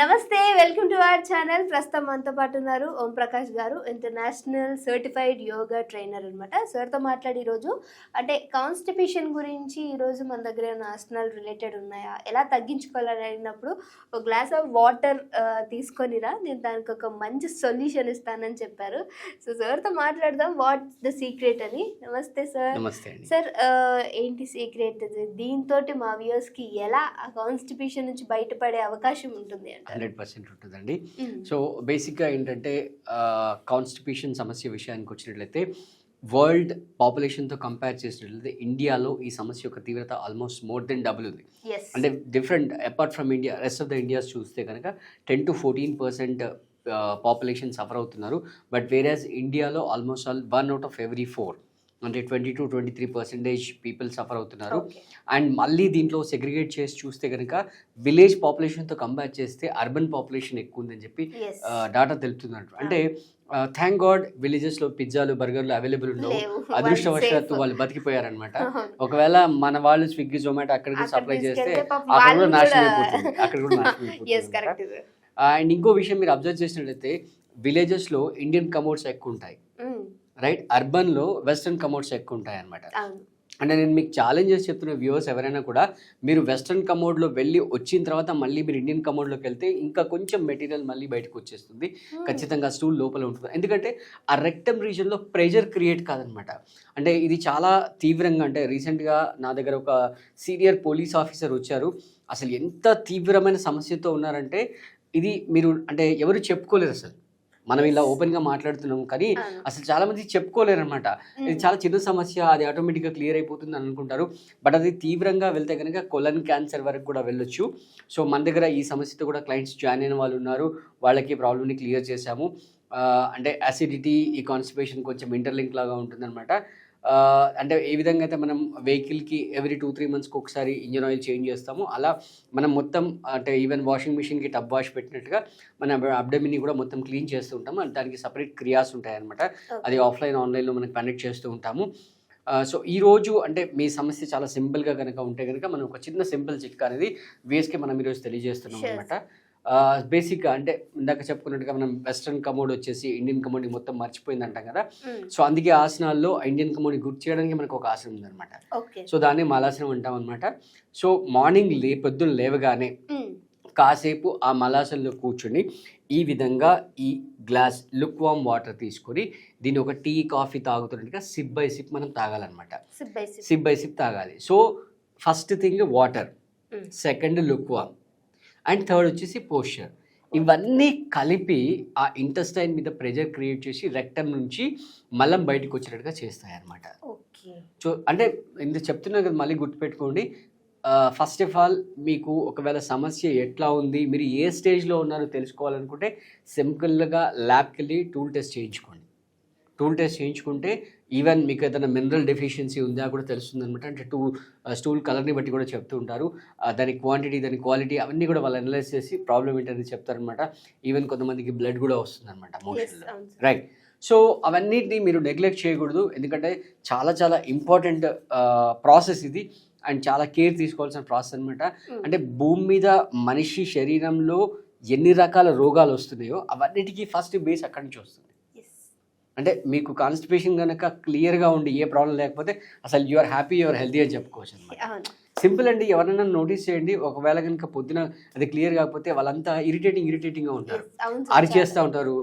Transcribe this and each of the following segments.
నమస్తే welcome to our channel. ప్రస్తుతం మనతో పాటు ఉన్నారు ఓం ప్రకాష్ గారు ఇంటర్నేషనల్ సర్టిఫైడ్ యోగా ట్రైనర్ అనమాట సార్తో మాట్లాడి ఈరోజు అంటే కాన్స్టిపేషన్ గురించి ఈరోజు మన దగ్గర ఏమైనా ఆసనాలు రిలేటెడ్ ఉన్నాయా? ఎలా తగ్గించుకోవాలని అడిగినప్పుడు ఒక గ్లాస్ ఆఫ్ వాటర్ తీసుకొనిరా నేను దానికి ఒక మంచి సొల్యూషన్ ఇస్తానని చెప్పారు. సో సార్తో మాట్లాడదాం. వాట్ ద సీక్రెట్ అని. నమస్తే సార్. సార్ ఏంటి సీక్రెట్ దీంతో మా వ్యూయర్స్కి ఎలా కాన్స్టిపేషన్ నుంచి బయటపడే అవకాశం ఉంటుంది హండ్రెడ్ పర్సెంట్ ఉంటుందండి. సో బేసిక్గా ఏంటంటే కాన్స్టిపేషన్ సమస్య విషయానికి వచ్చినట్లయితే వరల్డ్ పాపులేషన్తో కంపేర్ చేసినట్లయితే ఇండియాలో ఈ సమస్య యొక్క తీవ్రత ఆల్మోస్ట్ మోర్ దెన్ డబుల్ ఉంది. అంటే different apart from India rest of the Indias చూస్తే కనుక ten to fourteen percent population suffer అవుతున్నారు. బట్ వేరేస్ ఇండియాలో almost all one out of every four. అంటే twenty to twenty three percentage people suffer అవుతున్నారు. And మళ్ళీ దీంట్లో segregate చేసి చూస్తే కనుక విలేజ్ పాపులేషన్తో కంపేర్ చేస్తే అర్బన్ పాపులేషన్ ఎక్కువ ఉందని చెప్పి డాటా తెలుపుతున్నట్టు అంటే థ్యాంక్ గాడ్ విలేజెస్లో పిజ్జాలు బర్గర్లు అవైలబుల్ ఉండవు. అదృష్టవశాత్తు వాళ్ళు బతికిపోయారనమాట ఒకవేళ మన వాళ్ళు స్విగ్గీ జొమాటో అక్కడికి అక్కడ సప్లై చేస్తే అక్కడ కూడా నాశనం అయిపోతుంది. అక్కడ కూడా నాశనం అయిపోతుంది అండ్ ఇంకో విషయం మీరు అబ్జర్వ్ చేసినట్లయితే విలేజెస్లో ఇండియన్ కమోడ్స్ ఎక్కువ ఉంటాయి రైట్? అర్బన్లో వెస్ట్రన్ కమోడ్స్ ఎక్కువ ఉంటాయి అనమాట అంటే నేను మీకు ఛాలెంజెస్ చెప్తున్న వ్యూవర్స్ ఎవరైనా కూడా మీరు వెస్ట్రన్ కమోడ్లో వెళ్ళి వచ్చిన తర్వాత మళ్ళీ మీరు ఇండియన్ కమోడ్లోకి వెళ్తే ఇంకా కొంచెం మెటీరియల్ మళ్ళీ బయటకు వచ్చేస్తుంది. ఖచ్చితంగా స్టూల్ లోపల ఉంటుంది. ఎందుకంటే ఆ రెక్టమ్ రీజన్లో ప్రెషర్ క్రియేట్ కాదనమాట అంటే ఇది చాలా తీవ్రంగా అంటే రీసెంట్గా నా దగ్గర ఒక సీనియర్ పోలీస్ ఆఫీసర్ వచ్చారు. అసలు ఎంత తీవ్రమైన సమస్యతో ఉన్నారంటే ఇది మీరు అంటే ఎవరు చెప్పుకోలేరు అసలు. మనం ఇలా ఓపెన్గా మాట్లాడుతున్నాము కానీ అవును. అసలు చాలా మంది చెప్పుకోలేరు అనమాట ఇది. చాలా చిన్న సమస్య అది ఆటోమేటిక్గా క్లియర్ అయిపోతుంది అని అనుకుంటారు. బట్ అది తీవ్రంగా వెళ్తే కనుక కొలన్ క్యాన్సర్ వరకు కూడా వెళ్ళొచ్చు. సో మన దగ్గర ఈ సమస్యతో కూడా క్లయింట్స్ జాయిన్ అయిన వాళ్ళు ఉన్నారు. వాళ్ళకి ప్రాబ్లమ్ని క్లియర్ చేశాము. అంటే అసిడిటీ ఈ కాన్స్టిపేషన్ కొంచెం ఇంటర్లింక్ లాగా ఉంటుందన్నమాట. అంటే ఏ విధంగా అయితే మనం వెహికల్కి ఎవ్రీ టూ త్రీ మంత్స్కి ఒకసారి ఇంజన్ ఆయిల్ చేంజ్ చేస్తాము అలా మనం మొత్తం అంటే ఈవెన్ వాషింగ్ మిషన్కి టబ్ వాష్ పెట్టినట్టుగా మన అబ్డమిని కూడా మొత్తం క్లీన్ చేస్తూ ఉంటాము. దానికి సపరేట్ క్రియాస్ ఉంటాయి అనమాట అది ఆఫ్లైన్ ఆన్లైన్లో మనకి కనెక్ట్ చేస్తూ ఉంటాము. సో ఈ రోజు అంటే మీ సమస్య చాలా సింపుల్గా కనుక ఉంటే కనుక మనం ఒక చిన్న సింపుల్ చిట్కా అనేది వేస్కి మనం ఈరోజు తెలియజేస్తున్నాం. అనమాట బేసిక్గా అంటే ఇందాక చెప్పుకున్నట్టుగా మనం వెస్ట్రన్ కమోడ్ వచ్చేసి ఇండియన్ కమోడ్ని మొత్తం మర్చిపోయింది అంటాం కదా. సో అందుకే ఆసనాల్లో ఇండియన్ కమోడ్ని గుర్తు చేయడానికి మనకు ఒక ఆసనం ఉందన్నమాట. ఓకే. సో దాన్ని మలాసనం అంటాం అనమాట సో మార్నింగ్ లే పొద్దున్న లేవగానే. కాసేపు ఆ మలాసంలో కూర్చొని ఈ విధంగా ఈ గ్లాస్ లుక్ వామ్ వాటర్ తీసుకొని దీన్ని ఒక టీ కాఫీ తాగుతున్నట్టుగా సిప్ బై సిప్ మనం తాగాలన్నమాట. సిప్ బై సిప్ తాగాలి. So first thing water. Second lukewarm and third వచ్చేసి పోస్చర్. ఇవన్నీ కలిపి ఆ ఇంటెస్టైన్ మీద ప్రెజర్ క్రియేట్ చేసి రెక్టమ్ నుంచి మలం బయటకు వచ్చేటట్టుగా చేస్తాయి అన్నమాట ఓకే. సో అంటే ఇంత చెప్తున్నా కదా మళ్ళీ గుర్తుపెట్టుకోండి. ఫస్ట్ ఆఫ్ ఆల్ మీకు ఒకవేళ సమస్య ఎట్లా ఉంది మీరు ఏ స్టేజ్లో ఉన్నారో తెలుసుకోవాలనుకుంటే సింపుల్గా ల్యాబ్కి వెళ్ళి టూల్ టెస్ట్ చేయించుకోండి. టూల్ టెస్ట్ చేయించుకుంటే ఈవెన్ మీకు ఏదైనా మినరల్ డెఫిషియన్సీ ఉందా కూడా తెలుస్తుంది అనమాట అంటే టూ స్టూల్ కలర్ని బట్టి కూడా చెప్తూ ఉంటారు. దాని క్వాంటిటీ దాని క్వాలిటీ అవన్నీ కూడా వాళ్ళు అనలైజ్ చేసి ప్రాబ్లం ఏంటనేది చెప్తారనమాట ఈవెన్ కొంతమందికి బ్లడ్ కూడా వస్తుంది అనమాట మోషన్లో. రైట్ సో అవన్నిటిని మీరు నెగ్లెక్ట్ చేయకూడదు. ఎందుకంటే చాలా చాలా ఇంపార్టెంట్ ప్రాసెస్ ఇది. అండ్ చాలా కేర్ తీసుకోవాల్సిన ప్రాసెస్ అనమాట మ్మ్. అంటే భూమి మీద మనిషి శరీరంలో ఎన్ని రకాల రోగాలు వస్తున్నాయో అవన్నిటికీ ఫస్ట్ బేస్ అక్కడి నుంచి వస్తుంది. అంటే మీకు కాన్స్టిపేషన్ కనుక క్లియర్గా ఉండి ఏ ప్రాబ్లం లేకపోతే అసలు యూఆర్ హ్యాపీ యువర్ హెల్తీ అని చెప్పుకోవచ్చు అనమాట సింపుల్ అండి ఎవరైనా నోటీస్ చేయండి. ఒకవేళ కనుక పొద్దున అది క్లియర్ కాకపోతే వాళ్ళంతా ఇరిటేటింగ్ ఇరిటేటింగ్గా ఉంటారు. అరిచేస్తూ. ఉంటారు.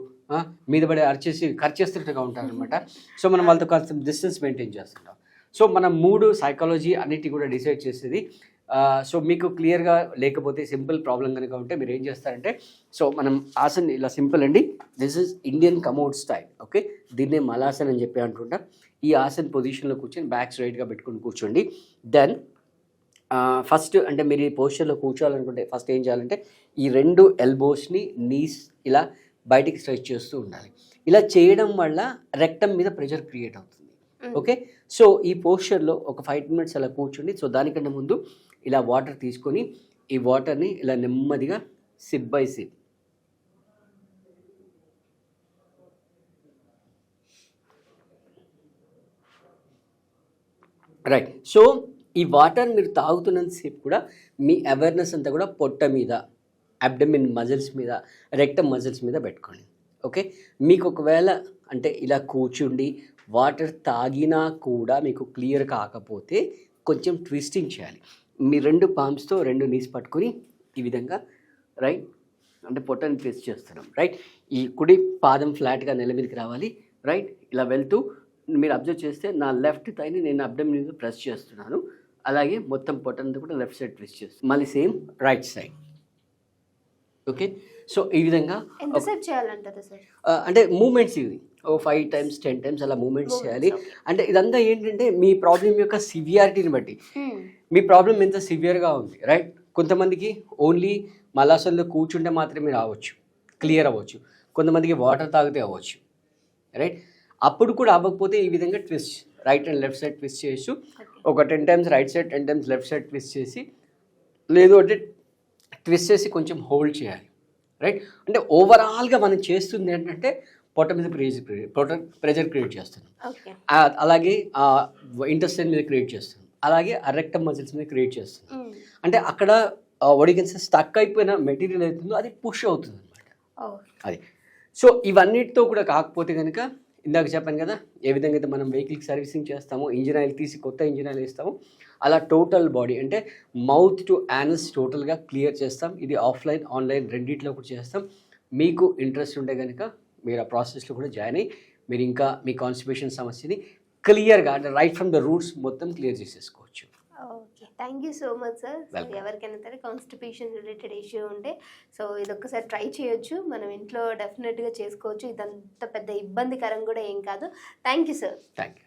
మీద పడి అరిచేసి ఖర్చేస్తున్నట్టుగా ఉంటారు అనమాట సో మనం వాళ్ళతో కొంచెం డిస్టెన్స్ మెయింటైన్ చేస్తుంటాం. సో మనం మూడు సైకాలజీ అన్నిటి కూడా డిసైడ్ చేసేది సో మీకు క్లియర్గా లేకపోతే సింపుల్ ప్రాబ్లం కనుక ఉంటే మీరు ఏం చేస్తారంటే సో మనం ఆసన్ ఇలా సింపుల్ అండి. This is Indian commode style okay దీన్నే మలాసన్ అని చెప్పి అంటుంటా. ఈ ఆసన్ పొజిషన్లో కూర్చొని బ్యాక్ స్ట్రైట్గా పెట్టుకొని కూర్చోండి. దెన్ ఫస్ట్ అంటే మీరు ఈ పోస్చర్లో కూర్చోవాలనుకుంటే ఫస్ట్ ఏం చేయాలంటే ఈ రెండు ఎల్బోస్ని నీస్ ఇలా బయటికి స్ట్రెచ్ చేస్తూ ఉండాలి. ఇలా చేయడం వల్ల రెక్టమ్ మీద ప్రెషర్ క్రియేట్ అవుతుంది. Hmm. ఓకే సో ఈ పోస్చర్లో ఒక ఫైవ్ మినిట్స్ అలా కూర్చోండి సో దానికంటే ముందు ఇలా వాటర్ తీసుకొని ఈ వాటర్ని ఇలా నెమ్మదిగా sip by sip right so ఈ వాటర్ మీరు తాగుతున్నంతసేపు కూడా మీ అవేర్నెస్ అంతా కూడా పొట్ట మీద అబ్డమిన్ మజిల్స్ మీద రెక్టమ్ మజిల్స్ మీద పెట్టుకోండి. ఓకే మీకు ఒకవేళ అంటే ఇలా కూర్చుండి వాటర్ తాగినా కూడా మీకు క్లియర్ కాకపోతే కొంచెం ట్విస్టింగ్ చేయాలి. మీ రెండు పామ్స్తో రెండు నీస్ పట్టుకొని ఈ విధంగా రైట్? అంటే పొట్టని ట్విస్ట్ చేస్తున్నాం రైట్? ఈ కుడి పాదం ఫ్లాట్గా నెల మీదకి రావాలి రైట్? ఇలా వెళ్తూ మీరు అబ్జర్వ్ చేస్తే నా లెఫ్ట్ థైని నేను అబ్డమ్ మీద ప్రెస్ చేస్తున్నాను. అలాగే మొత్తం పొట్టంతా కూడా లెఫ్ట్ సైడ్ ట్విస్ట్ చేస్తాను మళ్ళీ same right side. Okay? So ఈ విధంగా అంటే మూమెంట్స్ ఇవి. ఓ ఫైవ్ టైమ్స్ టెన్ టైమ్స్ అలా మూమెంట్స్ చేయాలి. అంటే ఇదంతా ఏంటంటే మీ ప్రాబ్లం యొక్క సివియారిటీని బట్టి. మీ ప్రాబ్లం ఎంత సివియర్గా ఉంది రైట్? కొంతమందికి ఓన్లీ మలాసంలో కూర్చుంటే మాత్రమే రావచ్చు క్లియర్ అవ్వచ్చు. కొంతమందికి వాటర్ తాగితే అవ్వచ్చు రైట్? అప్పుడు కూడా అవ్వకపోతే ఈ విధంగా twist right and left side twist చేయొచ్చు ఒక ten times right side ten times left side twist చేసి లేదు అంటే ట్విస్ట్ చేసి కొంచెం హోల్డ్ చేయాలి. రైట్ అంటే ఓవరాల్గా మనం చేస్తుంది ఏంటంటే పొట్ట మీద ప్రెజర్ పొట్ట ప్రెజర్ క్రియేట్ చేస్తుంది. అలాగే ఇంటెస్టైన్ మీద క్రియేట్ చేస్తుంది. అలాగే అరెక్టమ్ మజిల్స్ మీద క్రియేట్ చేస్తుంది. అంటే అక్కడ ఒడిగన్స్ స్టక్ అయిపోయిన మెటీరియల్ అవుతుందో అది పుష్ అవుతుంది అనమాట అది. సో ఇవన్నిటితో కూడా కాకపోతే కనుక ఇందాక చెప్పాను కదా ఏ విధంగా అయితే మనం వెహికల్కి సర్వీసింగ్ చేస్తామో ఇంజిన్ ఆయిల్ తీసి కొత్త ఇంజిన్ ఆయిల్ ఇస్తామో అలా టోటల్ బాడీ అంటే మౌత్ టు యానస్ టోటల్గా క్లియర్ చేస్తాం. ఇది ఆఫ్లైన్ ఆన్లైన్ రెండిట్లో కూడా చేస్తాం. మీకు ఇంట్రెస్ట్ ఉంటే కనుక మీరు ఆ ప్రాసెస్లో కూడా జాయిన్ అయ్యి మీరు ఇంకా మీ కాన్స్టిపేషన్ సమస్యని క్లియర్గా అంటే రైట్ ఫ్రమ్ ద రూట్స్ మొత్తం క్లియర్ చేసేసుకోవచ్చు. Okay. Thank you so much sir so. ఎవరికైనా సరే కాన్స్టిపేషన్ రిలేటెడ్ ఇష్యూ ఉంటే సో ఇది ఒక్కసారి ట్రై చేయొచ్చు. మనం ఇంట్లో డెఫినెట్గా చేసుకోవచ్చు. ఇదంత పెద్ద ఇబ్బందికరం కూడా ఏం కాదు. Thank you sir thank you